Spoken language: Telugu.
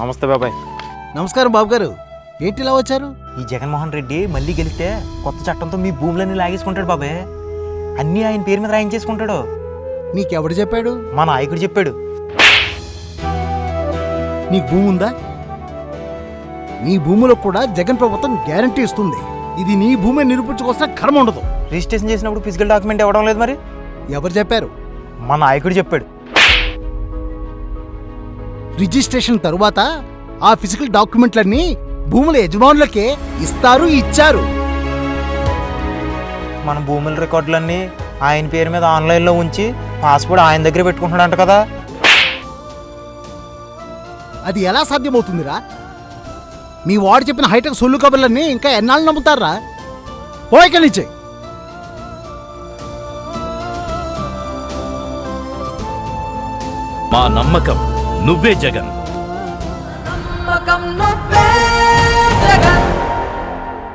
నమస్తే బాబాయ్. నమస్కారం బాబు గారు ఏంటి ఇలా వచ్చారు? ఈ జగన్మోహన్ రెడ్డి మళ్ళీ గెలిస్తే కొత్త చట్టంతో మీ భూములన్నీ లాగేసుకుంటాడు బాబాయ్. అన్నీ ఆయన పేరు మీద రాయించేసుకుంటాడు. నీకెవడు చెప్పాడు? మా నాయకుడు చెప్పాడు. నీకు భూమి ఉందా? నీ భూమిలో కూడా జగన్ ప్రభుత్వం గ్యారంటీ ఇస్తుంది. ఇది నీ భూమి నిరూపించుకోవాల్సిన కర్మ ఉండదు. రిజిస్ట్రేషన్ చేసినప్పుడు ఫిజికల్ డాక్యుమెంట్ ఇవ్వడం లేదు మరి? ఎవరు చెప్పారు? మా నాయకుడు చెప్పాడు. రిజిస్ట్రేషన్ తరువాత ఆ ఫిజికల్ డాక్యుమెంట్లన్నీ భూముల యజమానులకే ఇస్తారు ఇచ్చారు. మన భూముల రికార్డులన్నీ ఆయన పేరు మీద ఆన్లైన్లో ఉంచి పాస్పోర్ట్ ఆయన దగ్గర పెట్టుకుంటున్నాడంట కదా. అది ఎలా సాధ్యమవుతుందిరా? మీ వాడు చెప్పిన హైటెక్ సొల్లు కబుర్లన్నీ ఇంకా ఎన్నాళ్ళు నమ్ముతారా? పోయిక నుంచి. మా నమ్మకం నువ్వే జగన్. నమ్మకం నువ్వే.